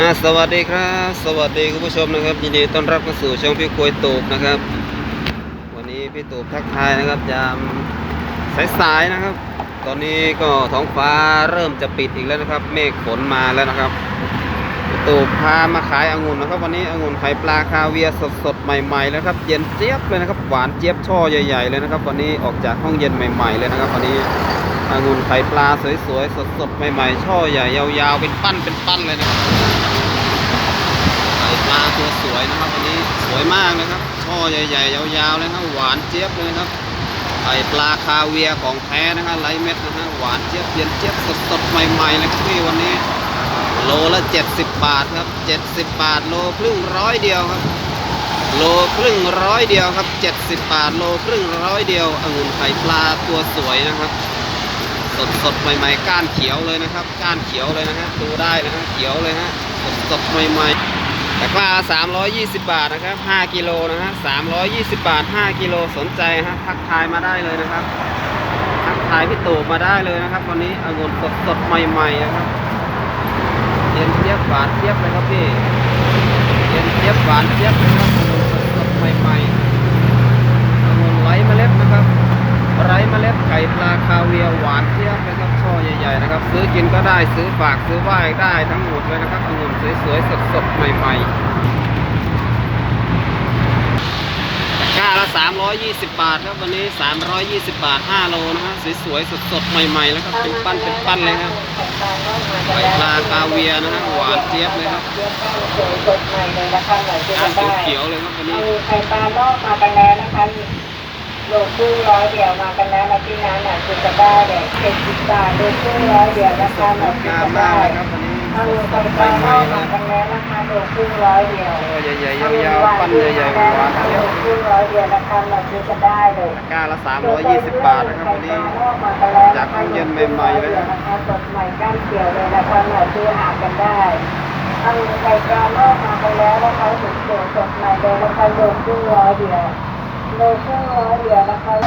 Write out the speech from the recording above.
อ่าสวัสดีครับ สวัสดีคุณผู้ชมนะครับ ยินดีต้อนรับเข้าสู่ช่องพี่ควยตูบนะครับ วันนี้พี่ตูบทักทายนะครับยามสายๆนะครับ ตอนนี้ก็ท้องฟ้าเริ่มจะปิดอีกแล้วนะครับ เมฆฝนมาแล้วนะครับพี่ตูบพามาขายองุ่นนะครับ วันนี้องุ่นไข่ปลาคาเวียสดๆใหม่ๆแล้วครับเย็นเจี๊ยบเลยนะครับหวานเจี๊ยบช่อใหญ่ ๆ เลยนะครับ วันนี้ออกจากห้องเย็นใหม่ ๆ เลยนะครับวันนี้องุ่นไข่ปลาสวยๆสดๆใหม่ ๆ ช่อใหญ่ยาวๆเป็นปั้นเป็นปั้นเลยนะครับ ปลาตัวสวยนะครับวันนี้สวยมากนะครับ ช่อใหญ่ๆ ยาวๆเลยครับหวานเจี๊ยบเลยครับไข่ปลาคาเวียของแท้นะฮะไรเม็ดนะฮะหวานเจี๊ยบเย็นเจี๊ยบสดๆใหม่ๆเลยครับพี่วันนี้ โลละ 70 บาทครับ 70 บาทโลครึ่งร้อยเดียวครับ โลครึ่งร้อยเดียวครับ 70 บาทโลครึ่งร้อยเดียวองุ่นไข่ปลาตัวสวยนะครับสดสดใหม่ๆ ก้านเขียวเลยนะครับ ก้านเขียวเลยนะฮะ ดูได้นะฮะ เขียวเลยฮะ สดสดใหม่ๆ ตะกร้า320 บาทนะครับ 5 กิโลนะฮะ320 บาท 5 กิโลสนใจฮะทักทายมาได้เลยนะครับ ทักทายพี่ตู่มาได้เลยนะครับ วันนี้องุ่นสดสดใหม่ๆนะครับเย็นเทียบหวานเทียบเลยครับพี่เย็นเทียบหวานเทียบเลยครับองุ่นสดสดใหม่ๆองุ่นไร้เมล็ดนะครับ ไร้เมล็ดไข่ปลาคาเวียร์หวานเทียบนะครับช่อใหญ่ ๆนะครับ ซื้อกินก็ได้ซื้อฝากซื้อไหว้ได้ทั้งหมดเลยนะครับองุ่นสวยๆสดๆใหม่ๆตะกร้าละ 320 บาทครับวันนี้ 320 บาท 5 โลนะฮะสวยๆสดๆใหม่ๆแล้วครับเป็นปั้นเป็นปั้นเลยครับไข่ปลาคาเวียร์นะฮะหวานเจี๊ยบเลยครับสวยสดใหม่เลยนะคะหน่อยจะก้านได้เขียวๆเลยครับวันนี้มีไข่ปลาลอกมากันแล้วนะคะ โลครึ่งร้อยเดียวมากันแล้วนะที่ร้านหน่อยคือจะได้เลยเจ็ดสิบบาทโลครึ่งร้อยเดียวนะคะหน่อยคืองามจะมากได้เลยครับวันนี้เอาสไข่ดๆปใหลาลม่อกๆเลมายกันแล้วนะคะโลครึ่งร้อยเดียวช่อใหญ่ๆยาวๆปั้นใหญ่ๆหวานเจี๊ยบโลครึ่งร้อยเดียวนะคะหน่อยคือจะได้เลยตะกร้าละ320บาทนะครับวันนี้จากห้องเย็นใหม่ๆเลยนะนะคะสดใหม่ก้านเขียวเลยนะคะหน่อยซื้อหากันได้เอาไข่ปลาลอกมากันแล้วนะคะสดสดสดใหม่เลยนะคะโลครึ่งร้อยเดียว Đồ chơi.